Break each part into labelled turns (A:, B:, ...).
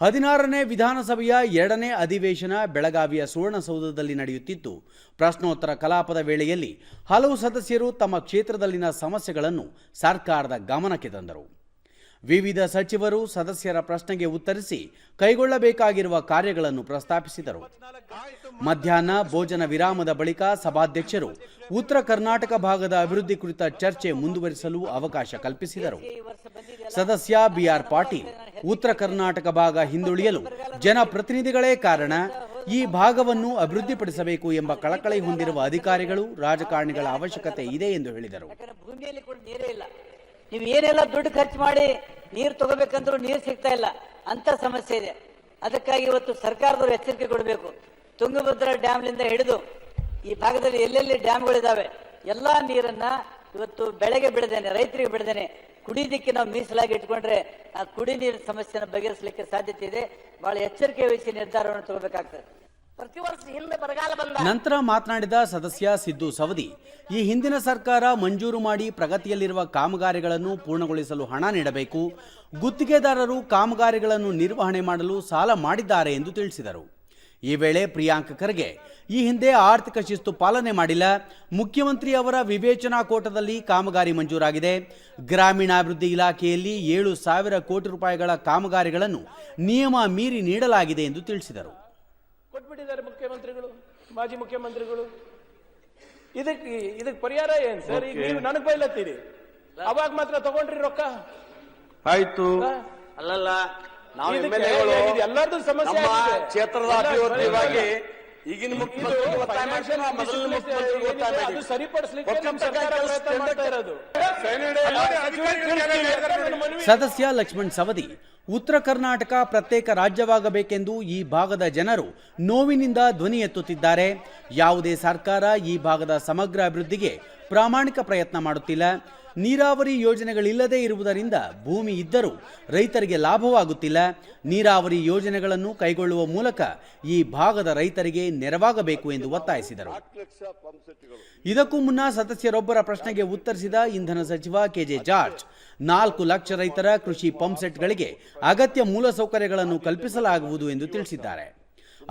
A: ಹದಿನಾರನೇ ವಿಧಾನಸಭೆಯ ಎರಡನೇ ಅಧಿವೇಶನ ಬೆಳಗಾವಿಯ ಸುವರ್ಣಸೌಧದಲ್ಲಿ ನಡೆಯುತ್ತಿದ್ದು ಪ್ರಶ್ನೋತ್ತರ ಕಲಾಪದ ವೇಳೆಯಲ್ಲಿ ಹಲವು ಸದಸ್ಯರು ತಮ್ಮ ಕ್ಷೇತ್ರದಲ್ಲಿನ ಸಮಸ್ಯೆಗಳನ್ನು ಸರ್ಕಾರದ ಗಮನಕ್ಕೆ ತಂದರು. ವಿವಿಧ ಸಚಿವರು ಸದಸ್ಯರ ಪ್ರಶ್ನೆಗೆ ಉತ್ತರಿಸಿ ಕೈಗೊಳ್ಳಬೇಕಾಗಿರುವ ಕಾರ್ಯಗಳನ್ನು ಪ್ರಸ್ತಾಪಿಸಿದರು. ಮಧ್ಯಾಹ್ನ ಭೋಜನ ವಿರಾಮದ ಬಳಿಕ ಸಭಾಧ್ಯಕ್ಷರು ಉತ್ತರ ಕರ್ನಾಟಕ ಭಾಗದ ಅಭಿವೃದ್ಧಿ ಕುರಿತ ಚರ್ಚೆ ಮುಂದುವರಿಸಲು ಅವಕಾಶ ಕಲ್ಪಿಸಿದರು. ಸದಸ್ಯ ಬಿಆರ್ ಪಾಟೀಲ್ ಉತ್ತರ ಕರ್ನಾಟಕ ಭಾಗ ಹಿಂದುಳಿಯಲು ಜನಪ್ರತಿನಿಧಿಗಳೇ ಕಾರಣ, ಈ ಭಾಗವನ್ನು ಅಭಿವೃದ್ಧಿಪಡಿಸಬೇಕು ಎಂಬ ಕಳಕಳಿ ಹೊಂದಿರುವ ಅಧಿಕಾರಿಗಳು ರಾಜಕಾರಣಿಗಳ ಅವಶ್ಯಕತೆ ಇದೆ ಎಂದು ಹೇಳಿದರು.
B: ಭೂಮಿಯಲ್ಲಿ ಕೂಡ ನೀರೇ ಇಲ್ಲ. ನೀವು ಏನೆಲ್ಲ ದುಡ್ಡು ಖರ್ಚು ಮಾಡಿ ನೀರು ತಗೋಬೇಕಂದ್ರೂ ನೀರು ಸಿಗ್ತಾ ಇಲ್ಲ. ಅಂತ ಸಮಸ್ಯೆ ಇದೆ. ಅದಕ್ಕಾಗಿ ಇವತ್ತು ಸರ್ಕಾರದವರು ಎಚ್ಚರಿಕೆ ಕೊಡಬೇಕು. ತುಂಗಭದ್ರಾ ಡ್ಯಾಮ್ನಿಂದ ಹಿಡಿದು ಈ ಭಾಗದಲ್ಲಿ ಎಲ್ಲೆಲ್ಲಿ ಡ್ಯಾಮ್ಗಳಿದಾವೆ, ಎಲ್ಲಾ ನೀರನ್ನ ಇವತ್ತು ಬೆಳೆಗೆ ಬಿಡದೇನೆ, ರೈತರಿಗೆ ಬಿಡದೇನೆ ಕುಡಿಯೋದಕ್ಕೆ ನಾವು ಮೀಸಲಾಗಿ ಇಟ್ಕೊಂಡ್ರೆ ಆ ಕುಡಿ ನೀರಿನ ಸಮಸ್ಯೆನ ಬಗೆಹರಿಸಲಿಕ್ಕೆ ಸಾಧ್ಯತೆ ಇದೆ. ಬಹಳ ಎಚ್ಚರಿಕೆ ವಹಿಸಿ ನಿರ್ಧಾರವನ್ನು ತಗೋಬೇಕಾಗ್ತದೆ.
C: ಪ್ರತಿ ವರ್ಷ ಹಿಂದೆ ಬರಗಾಲ ಬಂದ
A: ನಂತರ ಮಾತನಾಡಿದ ಸದಸ್ಯ ಸಿದ್ದು ಸವದಿ, ಈ ಹಿಂದಿನ ಸರ್ಕಾರ ಮಂಜೂರು ಮಾಡಿ ಪ್ರಗತಿಯಲ್ಲಿರುವ ಕಾಮಗಾರಿಗಳನ್ನು ಪೂರ್ಣಗೊಳಿಸಲು ಹಣ ನೀಡಬೇಕು. ಗುತ್ತಿಗೆದಾರರು ಕಾಮಗಾರಿಗಳನ್ನು ನಿರ್ವಹಣೆ ಮಾಡಲು ಸಾಲ ಮಾಡಿದ್ದಾರೆ ಎಂದು ತಿಳಿಸಿದರು. ಈ ವೇಳೆ ಪ್ರಿಯಾಂಕ ಖರ್ಗೆ ಈ ಹಿಂದೆ ಆರ್ಥಿಕ ಶಿಸ್ತು ಪಾಲನೆ ಮಾಡಿಲ್ಲ. ಮುಖ್ಯಮಂತ್ರಿ ಅವರ ವಿವೇಚನಾ ಕೋಟದಲ್ಲಿ ಕಾಮಗಾರಿ ಮಂಜೂರಾಗಿದೆ. ಗ್ರಾಮೀಣಾಭಿವೃದ್ಧಿ ಇಲಾಖೆಯಲ್ಲಿ ಏಳು ಸಾವಿರ ಕೋಟಿ ರೂಪಾಯಿಗಳ ಕಾಮಗಾರಿಗಳನ್ನು ನಿಯಮ ಮೀರಿ ನೀಡಲಾಗಿದೆ ಎಂದು ತಿಳಿಸಿದರು.
D: ಕೊಟ್ಬಿಟ್ಟಿದ್ದಾರೆ ಮುಖ್ಯಮಂತ್ರಿಗಳು ಮಾಜಿ ಮುಖ್ಯಮಂತ್ರಿಗಳು. ಇದಕ್ಕೆ ಇದಕ್ಕೆ ಪರಿಹಾರ ಏನ್ ಸರ್? ಈಗ ನೀವು ನನಗ್ ಬೈಲತ್ತೀರಿ. ಅವಾಗ ಮಾತ್ರ ತಗೊಂಡ್ರಿ ರೊಕ್ಕ.
E: ಆಯ್ತು. ಅಲ್ಲಲ್ಲ ನಾವು
D: ಸಮಸ್ಯೆ.
E: ಕ್ಷೇತ್ರದ ಅಭಿವೃದ್ಧಿಗಾಗಿ ಈಗಿನ ಮುಖ್ಯಮಂತ್ರಿ ಒತ್ತಾಯ ಒತ್ತಾಯ.
D: ಸರಿಪಡಿಸ್ಲಿಕ್ಕೆ.
A: ಸದಸ್ಯ ಲಕ್ಷ್ಮಣ್ ಸವದಿ ಉತ್ತರ ಕರ್ನಾಟಕ ಪ್ರತ್ಯೇಕ ರಾಜ್ಯವಾಗಬೇಕೆಂದು ಈ ಭಾಗದ ಜನರು ನೋವಿನಿಂದ ಧ್ವನಿ ಎತ್ತುತ್ತಿದ್ದಾರೆ ಯಾವುದೇ ಸರ್ಕಾರ ಈ ಭಾಗದ ಸಮಗ್ರ ಅಭಿವೃದ್ಧಿಗೆ ಪ್ರಾಮಾಣಿಕ ಪ್ರಯತ್ನ ಮಾಡುತ್ತಿಲ್ಲ ನೀರಾವರಿ ಯೋಜನೆಗಳಿಲ್ಲದೆ ಇರುವುದರಿಂದ ಭೂಮಿ ಇದ್ದರೂ ರೈತರಿಗೆ ಲಾಭವಾಗುತ್ತಿಲ್ಲ. ನೀರಾವರಿ ಯೋಜನೆಗಳನ್ನು ಕೈಗೊಳ್ಳುವ ಮೂಲಕ ಈ ಭಾಗದ ರೈತರಿಗೆ ನೆರವಾಗಬೇಕು ಎಂದು ಒತ್ತಾಯಿಸಿದರು. ಇದಕ್ಕೂ ಮುನ್ನ ಸದಸ್ಯರೊಬ್ಬರ ಪ್ರಶ್ನೆಗೆ ಉತ್ತರಿಸಿದ ಇಂಧನ ಸಚಿವ ಕೆಜೆ ಜಾರ್ಜ್, ನಾಲ್ಕು ಲಕ್ಷ ರೈತರ ಕೃಷಿ ಪಂಪ್ಸೆಟ್ಗಳಿಗೆ ಅಗತ್ಯ ಮೂಲಸೌಕರ್ಯಗಳನ್ನು ಕಲ್ಪಿಸಲಾಗುವುದು ಎಂದು ತಿಳಿಸಿದ್ದಾರೆ.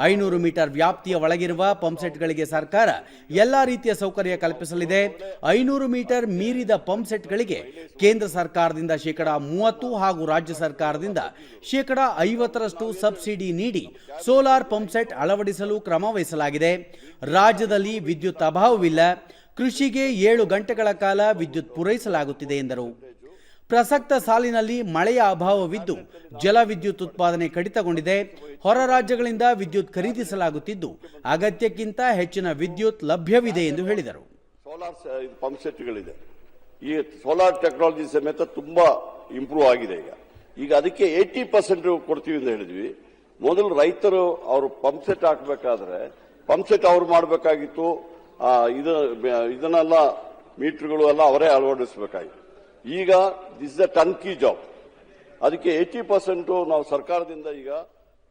A: ಐನೂರು ಮೀಟರ್ ವ್ಯಾಪ್ತಿಯ ಒಳಗಿರುವ ಪಂಪ್ಸೆಟ್ಗಳಿಗೆ ಸರ್ಕಾರ ಎಲ್ಲ ರೀತಿಯ ಸೌಕರ್ಯ ಕಲ್ಪಿಸಲಿದೆ. ಐನೂರು ಮೀಟರ್ ಮೀರಿದ ಪಂಪ್ಸೆಟ್ಗಳಿಗೆ ಕೇಂದ್ರ ಸರ್ಕಾರದಿಂದ ಶೇಕಡಾ ಮೂವತ್ತು ಹಾಗೂ ರಾಜ್ಯ ಸರ್ಕಾರದಿಂದ ಶೇಕಡಾ ಐವತ್ತರಷ್ಟು ಸಬ್ಸಿಡಿ ನೀಡಿ ಸೋಲಾರ್ ಪಂಪ್ಸೆಟ್ ಅಳವಡಿಸಲು ಕ್ರಮ ವಹಿಸಲಾಗಿದೆ. ರಾಜ್ಯದಲ್ಲಿ ವಿದ್ಯುತ್ ಅಭಾವವಿಲ್ಲ. ಕೃಷಿಗೆ ಏಳು ಗಂಟೆಗಳ ಕಾಲ ವಿದ್ಯುತ್ ಪೂರೈಸಲಾಗುತ್ತಿದೆ ಎಂದರು. ಪ್ರಸಕ್ತ ಸಾಲಿನಲ್ಲಿ ಮಳೆಯ ಅಭಾವವಿದ್ದು ಜಲ ವಿದ್ಯುತ್ ಉತ್ಪಾದನೆ ಕಡಿತಗೊಂಡಿದೆ. ಹೊರ ರಾಜ್ಯಗಳಿಂದ ವಿದ್ಯುತ್ ಖರೀದಿಸಲಾಗುತ್ತಿದ್ದು. ಅಗತ್ಯಕ್ಕಿಂತ ಹೆಚ್ಚಿನ ವಿದ್ಯುತ್ ಲಭ್ಯವಿದೆ ಎಂದು ಹೇಳಿದರು.
F: ಸೋಲಾರ್ ಪಂಪ್ ಸೆಟ್ಗಳಿದೆ ಈ ಸೋಲಾರ್ ಟೆಕ್ನಾಲಜಿ ಸಮೇತ ತುಂಬಾ ಇಂಪ್ರೂವ್ ಆಗಿದೆ ಈಗ. ಈಗ ಅದಕ್ಕೆ ಏಟಿ ಪರ್ಸೆಂಟ್ ಕೊಡ್ತೀವಿ ಅಂತ ಹೇಳಿದ್ವಿ. ಮೊದಲು ರೈತರು ಅವರು ಪಂಪ್ ಸೆಟ್ ಹಾಕಬೇಕಾದ್ರೆ ಪಂಪ್ ಸೆಟ್ ಅವ್ರು ಮಾಡಬೇಕಾಗಿತ್ತು. ಇದು, ಇದನ್ನೆಲ್ಲ ಮೀಟರ್ಗಳು ಎಲ್ಲ ಅವರೇ ಅಳವಡಿಸಬೇಕಾಗಿತ್ತು. ಈಗ this the turnkey job ಅದಕ್ಕೆ ಏಟಿ ಪರ್ಸೆಂಟ್ ನಾವು ಸರ್ಕಾರದಿಂದ ಈಗ